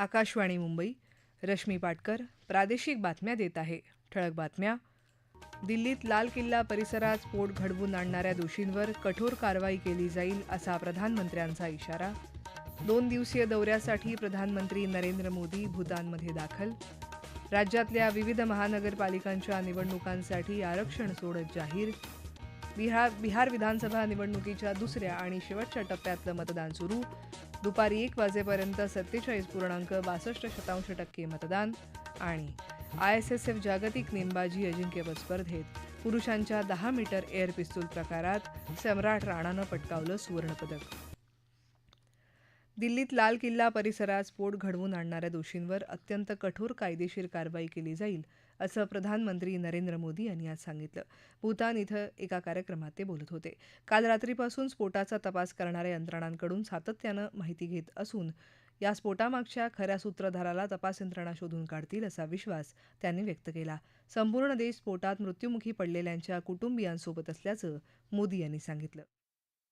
आकाशवाणी मुंबई रश्मी पाटकर प्रादेशिक बातम्या देत आहे. ठळक बातम्या. दिल्लीत लाल किल्ला परिसरात स्फोट घडवून आणणाऱ्या दोषींवर कठोर कारवाई केली जाईल असा प्रधानमंत्र्यांचा इशारा. दोन दिवसीय दौऱ्यासाठी प्रधानमंत्री नरेंद्र मोदी भूतानमध्ये दाखल. राज्यातल्या विविध महानगरपालिकांच्या निवडणुकांसाठी आरक्षण सोडत जाहीर. बिहार बिहार विधानसभा निवडणुकीच्या दुसऱ्या आणि शेवटच्या टप्प्यातलं मतदान सुरू. दुपारी एक वाजेपर्यंत सत्तेचाळीस पूर्णांक बासष्ट शतांश टक्के मतदान आणि आय एस एस एफ जागतिक नेमबाजी अजिंक्यपद स्पर्धेत पुरुषांच्या दहा मीटर एअर पिस्तूल प्रकारात सम्राट राणानं पटकावलं सुवर्णपदक. दिल्लीत लाल किल्ला परिसरात स्फोट घडवून आणणाऱ्या दोषींवर अत्यंत कठोर कायदेशीर कारवाई केली जाईल असं प्रधानमंत्री नरेंद्र मोदी यांनी आज सांगितलं. भूतान इथं एका कार्यक्रमात ते बोलत होते. काल रात्रीपासून स्फोटाचा तपास करणाऱ्या यंत्रणांकडून सातत्यानं माहिती घेत असून या स्फोटामागच्या खऱ्या सूत्रधाराला तपास यंत्रणा शोधून काढतील असा विश्वास त्यांनी व्यक्त केला. संपूर्ण देश स्फोटात मृत्युमुखी पडलेल्यांच्या कुटुंबियांसोबत असल्याचं मोदी यांनी सांगितलं.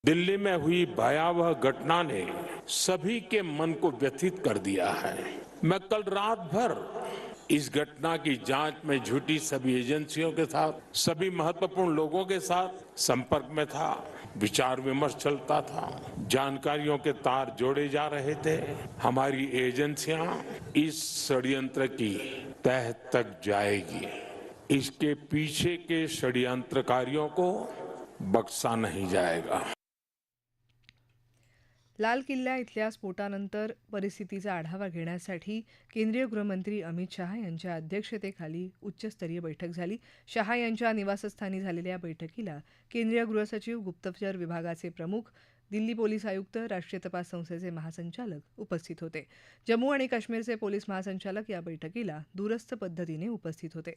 दिल्ली में हुई भयावह घटना ने सभी के मन को व्यथित कर दिया है। मैं कल रात भर इस घटना की जाँच में जुटी सभी एजेंसियों के साथ, सभी महत्वपूर्ण लोगों के साथ संपर्क में था, विचार विमर्श चलता था, जानकारियों के तार जोड़े जा रहे थे। हमारी एजेंसियाँ इस षड्यंत्र की तह तक जाएगी। इसके पीछे के षड्यंत्रकारियों को बख्शा नहीं जाएगा। लाल किल्ला इथल्या स्फोटानंतर परिस्थितीचा आढावा घेण्यासाठी केंद्रीय गृहमंत्री अमित शहा यांच्या अध्यक्षतेखाली उच्चस्तरीय बैठक झाली. शहा यांच्या निवासस्थानी झालेल्या या बैठकीला केंद्रीय गृहसचिव गुप्तचर विभागाचे प्रमुख दिल्ली पोलीस आयुक्त राष्ट्रीय तपास संस्थेचे महासंचालक उपस्थित होते. जम्मू आणि काश्मीरचे पोलीस महासंचालक या बैठकीला दूरस्थ पद्धतीने उपस्थित होते.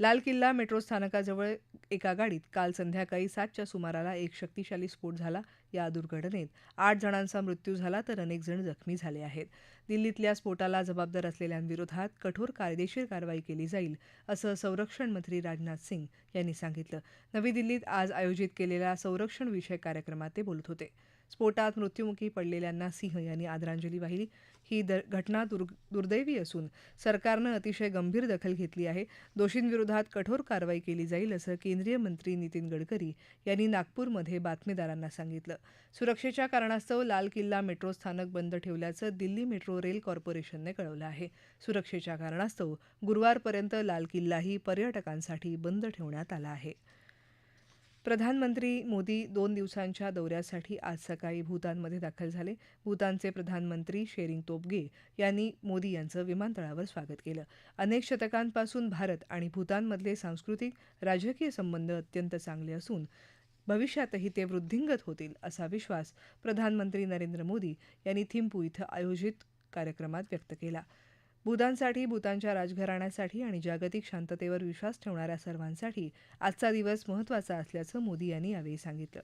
लाल किल्ला मेट्रो स्थानकाजवळ एका गाडीत काल संध्याकाळी सातच्या सुमाराला एक शक्तिशाली स्फोट झाला. या दुर्घटनेत आठ जणांचा मृत्यू झाला तर अनेक जण जखमी झाले आहेत. दिल्लीतल्या स्फोटाला जबाबदार असलेल्यांविरोधात कठोर कायदेशीर कारवाई केली जाईल असं संरक्षण मंत्री राजनाथ सिंग यांनी सांगितलं. नवी दिल्लीत आज आयोजित केलेल्या संरक्षण विषयक कार्यक्रमात ते बोलत होते. स्फोटात मृत्युमुखी पडलेल्यांना सिंह यांनी आदरांजली वाहिली. ही द घटना दुर् दुर्दैवी असून सरकारनं अतिशय गंभीर दखल घेतली आहे. दोषींविरोधात कठोर कारवाई केली जाईल असं केंद्रीय मंत्री नितीन गडकरी यांनी नागपूरमध्ये बातमीदारांना सांगितलं. सुरक्षेच्या कारणास्तव लाल किल्ला मेट्रो स्थानक बंद ठेवल्याचं दिल्ली मेट्रो रेल कॉर्पोरेशनने कळवलं आहे. सुरक्षेच्या कारणास्तव गुरुवारपर्यंत लाल किल्लाही पर्यटकांसाठी बंद ठेवण्यात आला आहे. प्रधानमंत्री मोदी दोन दिवसांच्या दौऱ्यासाठी आज सकाळी भूतानमध्ये दाखल झाले. भूतानचे प्रधानमंत्री शेरिंग तोबगे यांनी मोदी यांचं विमानतळावर स्वागत केलं. अनेक शतकांपासून भारत आणि भूतानमधले सांस्कृतिक राजकीय संबंध अत्यंत चांगले असून भविष्यातही ते वृद्धिंगत होतील असा विश्वास प्रधानमंत्री नरेंद्र मोदी यांनी थिंपू इथं आयोजित कार्यक्रमात व्यक्त केला. भूतानसाठी भूतानच्या राजघराण्यासाठी आणि जागतिक शांततेवर विश्वास ठेवणाऱ्या सर्वांसाठी आजचा दिवस महत्त्वाचा असल्याचं मोदी यांनी यावेळी सांगितलं.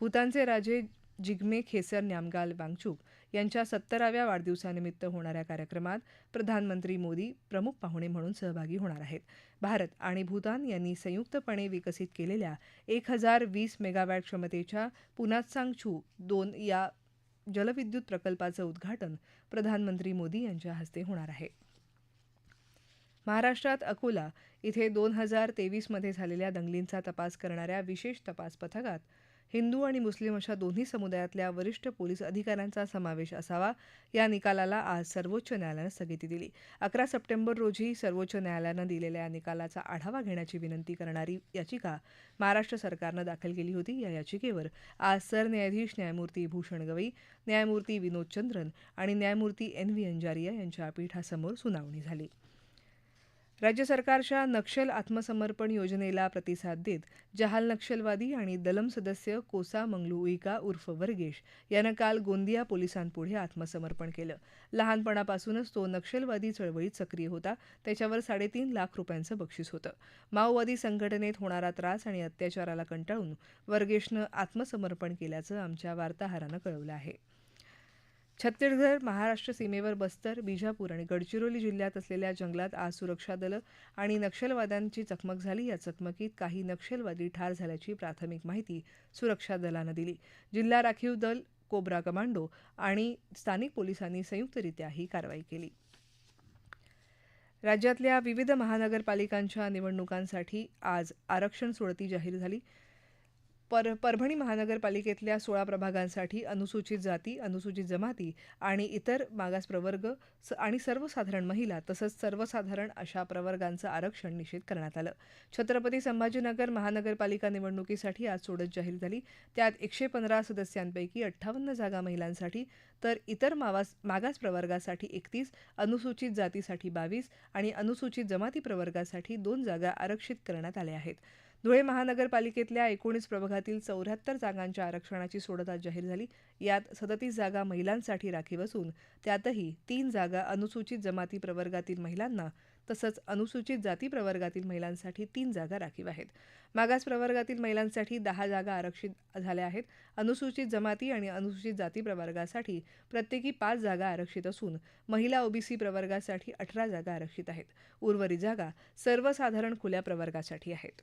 भूतानचे राजे जिग्मे खेसर न्यामगाल वांगचूक यांच्या सत्तराव्या वाढदिवसानिमित्त होणाऱ्या कार्यक्रमात प्रधानमंत्री मोदी प्रमुख पाहुणे म्हणून सहभागी होणार आहेत. भारत आणि भूतान यांनी संयुक्तपणे विकसित केलेल्या एक हजार वीस मेगावॅट क्षमतेच्या पुनात्सांगछू दोन या जलविद्युत प्रकल्पाचं उद्घाटन प्रधानमंत्री मोदी यांच्या हस्ते होणार आहे. महाराष्ट्रात अकोला इथे दोन हजार तेवीसमध्ये झालेल्या दंगलींचा तपास करणाऱ्या विशेष तपास पथकात हिंदू आणि मुस्लिम अशा दोन्ही समुदायातल्या वरिष्ठ पोलीस अधिकाऱ्यांचा समावेश असावा या निकालाला आज सर्वोच्च न्यायालयानं स्थगिती दिली. अकरा सप्टेंबर रोजी सर्वोच्च न्यायालयानं दिलेल्या या निकालाचा आढावा घेण्याची विनंती करणारी याचिका महाराष्ट्र सरकारनं दाखल केली होती. या याचिकेवर आज सरन्यायाधीश न्यायमूर्ती भूषण गवई न्यायमूर्ती विनोद चंद्रन आणि न्यायमूर्ती एन व्ही अंजारिया यांच्या पीठासमोर सुनावणी झाली. राज्य सरकारच्या नक्षल आत्मसमर्पण योजनेला प्रतिसाद देत जहाल नक्षलवादी आणि दलम सदस्य कोसा मंगलू उईका उर्फ वर्गेश यानं काल गोंदिया पोलिसांपुढे आत्मसमर्पण केलं. लहानपणापासूनच तो नक्षलवादी चळवळीत सक्रिय होता. त्याच्यावर साडेतीन लाख रुपयांचं बक्षीस होतं. माओवादी संघटनेत होणारा त्रास आणि अत्याचाराला कंटाळून वर्गेशनं आत्मसमर्पण केल्याचं आमच्या वार्ताहरानं कळवलं आहे. छत्तीसगड महाराष्ट्र सीमेवर बस्तर बिजापूर आणि गडचिरोली जिल्ह्यात असलेल्या जंगलात आज सुरक्षा दलं आणि नक्षलवाद्यांची चकमक झाली. या चकमकीत काही नक्षलवादी ठार झाल्याची प्राथमिक माहिती सुरक्षा दलानं दिली. जिल्हा राखीव दल कोब्रा कमांडो आणि स्थानिक पोलिसांनी संयुक्तरित्या ही कारवाई केली. राज्यातल्या विविध महानगरपालिकांच्या निवडणुकांसाठी आज आरक्षण सोडती जाहीर झाली. पर परभणी महानगरपालिकेतल्या सोळा प्रभागांसाठी अनुसूचित जाती अनुसूचित जमाती आणि इतर मागास प्रवर्ग स- आणि सर्वसाधारण महिला तसंच सर्वसाधारण अशा प्रवर्गांचं आरक्षण निश्चित करण्यात आलं. छत्रपती संभाजीनगर महानगरपालिका निवडणुकीसाठी आज सोडत जाहीर झाली. त्यात एकशे पंधरा सदस्यांपैकी अठ्ठावन्न जागा महिलांसाठी तर इतर मावास मागास प्रवर्गासाठी एकतीस अनुसूचित जातीसाठी बावीस आणि अनुसूचित जमाती प्रवर्गासाठी दोन जागा आरक्षित करण्यात आल्या आहेत. धुळे महानगरपालिकेतल्या एकोणीस प्रभागातील चौऱ्याहत्तर जागांच्या आरक्षणाची सोडत आज जाहीर झाली. यात सदतीस जागा महिलांसाठी राखीव असून त्यातही तीन जागा अनुसूचित जमाती प्रवर्गातील महिलांना तसंच अनुसूचित जाती प्रवर्गातील महिलांसाठी तीन जागा राखीव आहेत. मागास प्रवर्गातील महिलांसाठी दहा जागा आरक्षित झाल्या आहेत. अनुसूचित जमाती आणि अनुसूचित जाती प्रवर्गासाठी प्रत्येकी पाच जागा आरक्षित असून महिला ओबीसी प्रवर्गासाठी अठरा जागा आरक्षित आहेत. उर्वरित जागा सर्वसाधारण खुल्या प्रवर्गासाठी आहेत.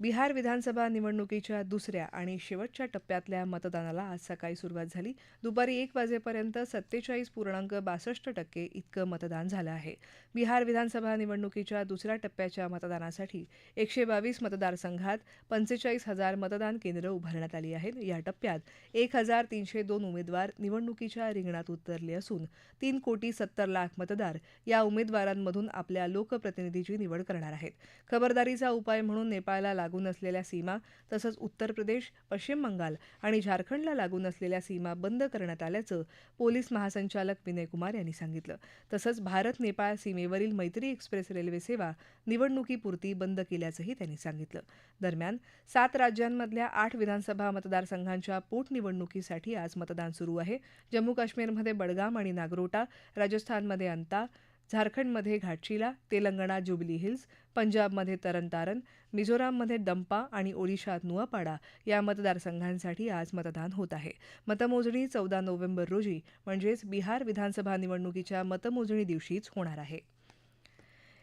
बिहार विधानसभा निवडणुकीच्या दुसऱ्या आणि शेवटच्या टप्प्यातल्या मतदानाला आज सकाळी सुरुवात झाली. दुपारी एक वाजेपर्यंत सत्तेचाळीस पूर्णांक बासष्ट टक्के इतकं मतदान झालं आहे. बिहार विधानसभा निवडणुकीच्या दुसऱ्या टप्प्याच्या मतदानासाठी एकशे बावीस मतदारसंघात पंचेचाळीस हजार मतदान केंद्र उभारण्यात आली आहेत. या टप्प्यात एक हजार तीनशे दोन उमेदवार निवडणुकीच्या रिंगणात उतरले असून तीन कोटी सत्तर लाख मतदार या उमेदवारांमधून आपल्या लोकप्रतिनिधीची निवड करणार आहेत. खबरदारीचा उपाय म्हणून नेपाळला लागून असलेल्या सीमा तसंच उत्तर प्रदेश पश्चिम बंगाल आणि झारखंडला लागून असलेल्या सीमा बंद करण्यात आल्याचं पोलीस महासंचालक विनय कुमार यांनी सांगितलं. तसंच भारत नेपाळ सीमेवरील मैत्री एक्सप्रेस रेल्वे सेवा निवडणुकीपुरती बंद केल्याचंही त्यांनी सांगितलं. दरम्यान सात राज्यांमधल्या आठ विधानसभा मतदारसंघांच्या पोटनिवडणुकीसाठी आज मतदान सुरू आहे. जम्मू काश्मीरमध्ये बडगाम आणि नागरोटा राजस्थानमध्ये अंता झारखंडमध्ये घाटशिला तेलंगणा जुबिली हिल्स पंजाबमध्ये तरनतारन मिझोराममध्ये दंपा आणि ओडिशात नुआपाडा या मतदारसंघांसाठी आज मतदान होत आहे. मतमोजणी चौदा नोव्हेंबर रोजी म्हणजेच बिहार विधानसभा निवडणुकीच्या मतमोजणी दिवशीच होणार आहे.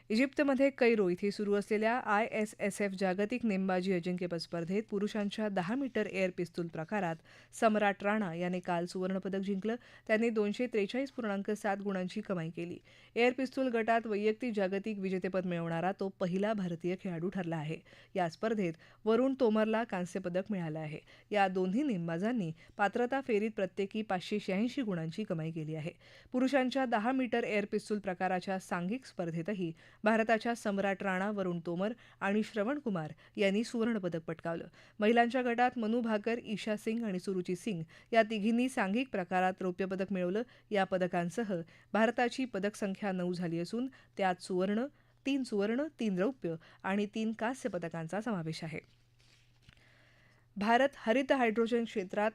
इजिप्तमध्ये कैरो इथे सुरू असलेल्या आय एस एस एफ जागतिक नेमबाजी अजिंक्यपद स्पर्धेत पुरुषांच्या दहा मीटर एअर पिस्तूल प्रकारात सम्राट राणा याने काल सुवर्णपदक जिंकलं. त्यांनी दोनशे त्रेचाळीस पूर्णांक सात गुणांची कमाई केली. एअर पिस्तूल गटात वैयक्तिक जागतिक विजेतेपद मिळवणारा तो पहिला भारतीय खेळाडू ठरला आहे. या स्पर्धेत वरुण तोमरला कांस्यपदक मिळालं आहे. या दोन्ही नेमबाजांनी पात्रता फेरीत प्रत्येकी पाचशे शहाऐंशी गुणांची कमाई केली आहे. पुरुषांच्या दहा मीटर एअर पिस्तूल प्रकाराच्या सांघिक स्पर्धेतही भारताच्या सम्राट राणा वरुण तोमर आणि श्रवण कुमार यांनी सुवर्णपदक पटकावलं. महिलांच्या गटात मनु भाकर ईशा सिंग आणि सुरुची सिंग या तिघींनी सांघिक प्रकारात रौप्य पदक मिळवलं. या पदकांसह भारताची पदक संख्या नऊ झाली असून त्यात सुवर्ण तीन सुवर्ण तीन रौप्य आणि तीन कांस्य पदकांचा समावेश आहे. भारत हरित हायड्रोजन क्षेत्रात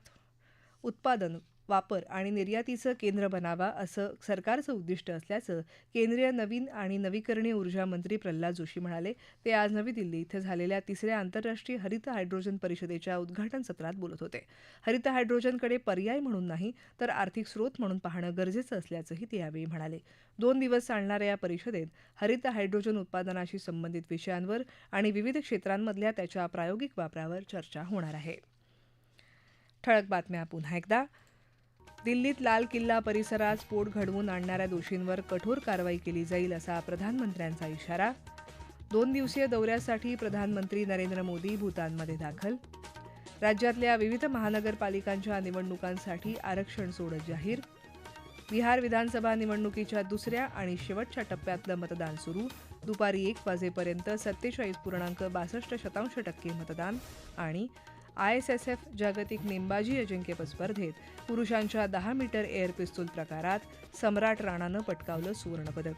उत्पादन वापर आणि निर्यातीचं केंद्र बनावा असं सरकारचं उद्दिष्ट असल्याचं केंद्रीय नवीन आणि नवीकरणीय ऊर्जा मंत्री प्रल्हाद जोशी म्हणाले. ते आज नवी दिल्ली इथं झालेल्या तिसऱ्या आंतरराष्ट्रीय हरित हायड्रोजन परिषदेच्या उद्घाटन सत्रात बोलत होते. हरित हायड्रोजनकडे पर्याय म्हणून नाही तर आर्थिक स्रोत म्हणून पाहणं गरजेचं असल्याचंही ते यावेळी म्हणाले. दोन दिवस चालणाऱ्या या परिषदेत हरित हायड्रोजन उत्पादनाशी संबंधित विषयांवर आणि विविध क्षेत्रांमधल्या त्याच्या प्रायोगिक वापरावर चर्चा होणार आहे. ठळक बातम्या पुन्हा एकदा. दिल्लीत लाल किल्ला परिसरात स्फोट घडवून आणणाऱ्या दोषींवर कठोर कारवाई केली जाईल असा प्रधानमंत्र्यांचा इशारा. दोन दिवसीय दौऱ्यासाठी प्रधानमंत्री नरेंद्र मोदी भूतानमध्ये दाखल. राज्यातल्या विविध महानगरपालिकांच्या निवडणुकांसाठी आरक्षण सोडत जाहीर. बिहार विधानसभा निवडणुकीच्या दुसऱ्या आणि शेवटच्या टप्प्यातलं मतदान सुरू. दुपारी एक वाजेपर्यंत सत्तेचाळीस पूर्णांक बासष्ट शतांश टक्के मतदान आणि आय एस एस एफ जागतिक नेमबाजी अजिंक्यपद स्पर्धेत पुरुषांच्या दहा मीटर एअर पिस्तूल प्रकारात सम्राट राणानं पटकावलं सुवर्णपदक.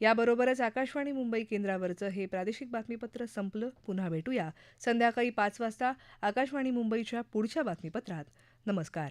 याबरोबरच आकाशवाणी मुंबई केंद्रावरचं हे प्रादेशिक बातमीपत्र संपलं. पुन्हा भेटूया संध्याकाळी पाच वाजता आकाशवाणी मुंबईच्या पुढच्या बातमीपत्रात. नमस्कार.